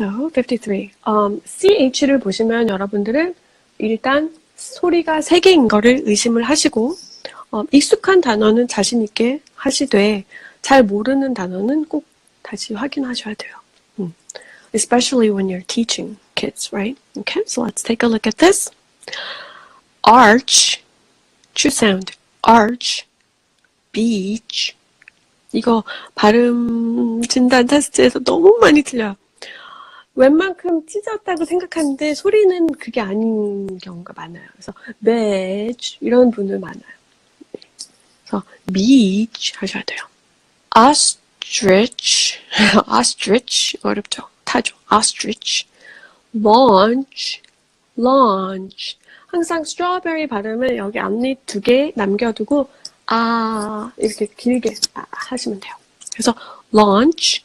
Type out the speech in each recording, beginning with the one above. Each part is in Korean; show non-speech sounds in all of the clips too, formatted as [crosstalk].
So, 53. Um, CH를 보시면 여러분들은 일단 소리가 세 개인 거를 의심을 하시고, 어, 익숙한 단어는 자신 있게 하시되, 잘 모르는 단어는 꼭 다시 확인하셔야 돼요. 음. Especially when you're teaching kids, right? Okay, so let's take a look at this. Arch, true sound, arch, beach. 이거 발음 진단 테스트에서 너무 많이 틀려요. 웬만큼 찢었다고 생각하는데 소리는 그게 아닌 경우가 많아요. 그래서 beach 이런 분들 많아요. 네. 그래서 beach 하셔야 돼요. ostrich, [laughs] ostrich 어렵죠. 타죠. ostrich, launch, launch. 항상 strawberry 발음을 여기 앞니 두 개 남겨두고 아 이렇게 길게 아, 하시면 돼요. 그래서 launch,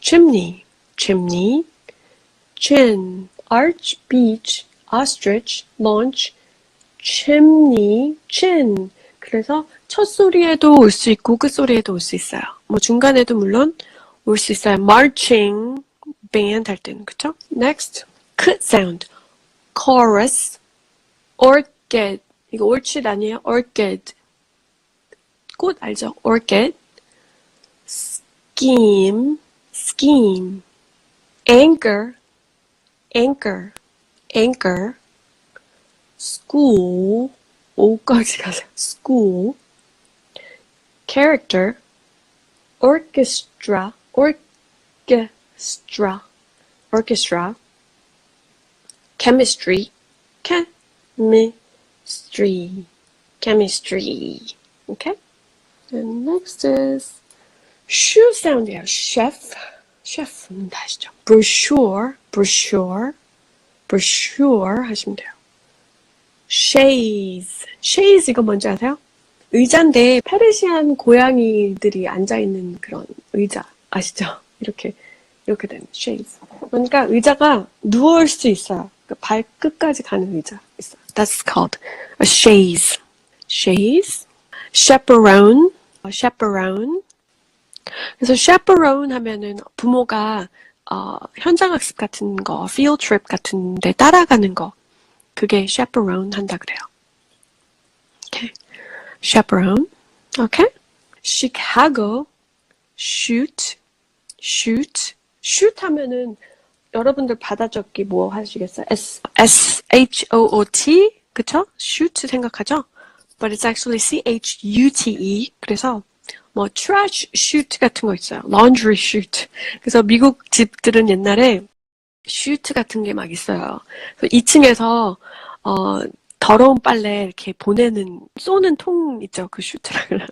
chimney, chimney, chin, arch, beach, ostrich, launch, chimney, chin. 그래서 첫 소리에도 올 수 있고 끝 소리에도 올 수 있어요. 뭐 중간에도 물론 올 수 있어요. marching band 할 때는 그쵸? Next, cut sound, chorus, orchid. 이거 orchid 아니에요? orchid. 꽃 알죠? orchid. scheme, scheme. anchor, anchor, anchor. school, [laughs] 오까지 가세요. school. character, orchestra, orchestra, orchestra. chemistry, chemistry, chemistry. Okay? And next is shoe sound이에 요. chef, chef 다 아시죠? brochure, brochure, brochure 하시면 돼요. chaise, chaise 이거 뭔지 아세요? 의자인데 페르시안 고양이들이 앉아있는 그런 의자 아시죠? 이렇게 이렇게 되는 chaise. 그러니까 의자가 누울 수 있어요. 그 발끝까지 가는 의자 있어요. That's called a chaise. chaise. chaperone, chaperone. 그래서 chaperone 하면은 부모가 어, 현장 학습 같은 거, field trip 같은 데 따라가는 거, 그게 chaperone 한다 그래요. Okay. chaperone. Okay. Chicago, shoot, shoot, shoot 하면은 여러분들 받아 적기 뭐 하시겠어요? S, S, H, O, O, T? 그쵸? shoot 생각하죠? But it's actually C, H, U, T, E. 그래서 뭐 trash chute 같은 거 있어요. laundry chute. 그래서 미국 집들은 옛날에 chute 같은 게 막 있어요. 그래서 2층에서 어, 더러운 빨래 이렇게 보내는 쏘는 통 있죠. 그 슈트를.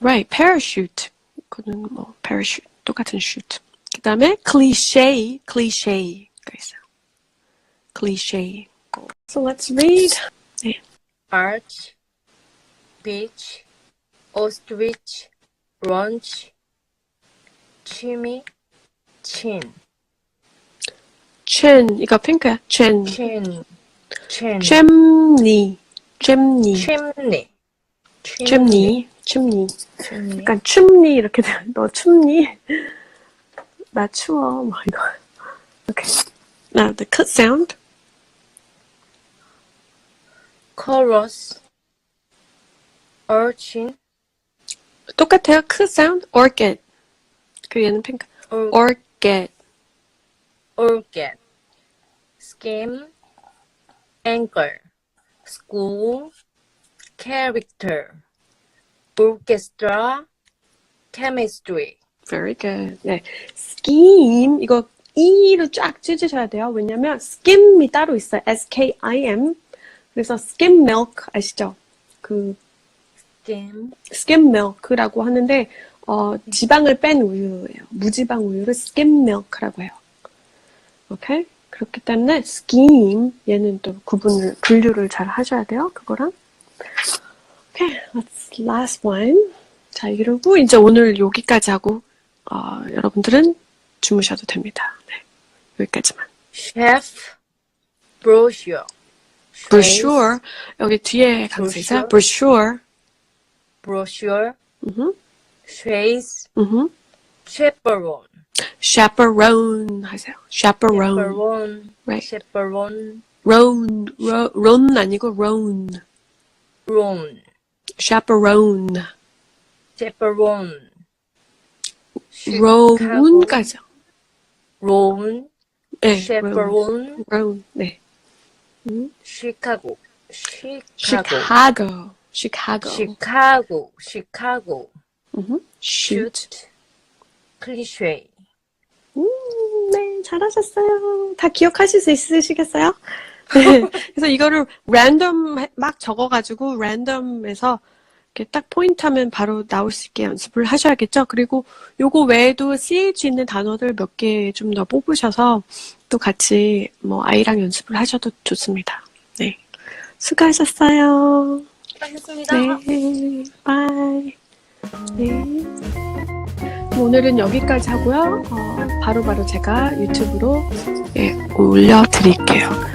right, parachute. 그거는 뭐 parachute 똑같은 슈트. 그다음에 cliché, cliché가 있어요. cliché. So let's read. 네. arch, beach, ostrich, launch, chimney, chin, chin 이거 핑크야. chin. chin, chin, chimney. chimney. chimney, chimney. chimney. chimney, 약간 춤니 이렇게 돼. 너 춥니? 나 추워. 뭐 이거. Okay. Now the cut sound. chorus, urchin, 똑같아요. cut sound. orchid. 그 얘는 핑크. or, orchid. orchid, scheme, anchor, school, character, orchestra, chemistry. Very good. 네. scheme. 이거 E로 쫙 찢으셔야 돼요. 왜냐면 skim이 따로 있어요. S-K-I-M. 그래서 skim milk 아시죠? 그 scheme, skim milk라고 하는데 어, 지방을 뺀 우유예요. 무지방 우유를 skim milk라고 해요. 오케이? 그렇기 때문에 scheme 얘는 또 구분을 분류를 잘 하셔야 돼요. 그거랑. 오케이, let's last one. 자, 이러고 이제 오늘 여기까지 하고 어, 여러분들은 주무셔도 됩니다. 네, 여기까지만. chef, brochure, brochure 여기 뒤에 강세 있어요. brochure. Brochure, 음흠, trace, 음흠. chaperone, chaperone 하세요. chaperone. chaperone, Right. chaperone, roan, ro, ron 아니고 roan. roan, chaperone. chaperone, roan까지요. roan, 네, roan. chaperone, roan. 네. Chicago, Chicago, Chicago. Chicago. Chicago, Chicago, 음흠. shoot. cliche, 음, 네, 잘하셨어요. 다 기억하실 수 있으시겠어요? 네, [laughs] 그래서 이거를 랜덤 해- 막 적어가지고 랜덤에서 이렇게 딱 포인트하면 바로 나올 수 있게 연습을 하셔야겠죠. 그리고 요거 외에도 CH 있는 단어들 몇 개 좀 더 뽑으셔서 또 같이 뭐 아이랑 연습을 하셔도 좋습니다. 네, 수고하셨어요. 수고하셨습니다. 네, 바이. 네. 오늘은 여기까지 하고요. 어, 바로바로 제가 유튜브로 예, 올려드릴게요.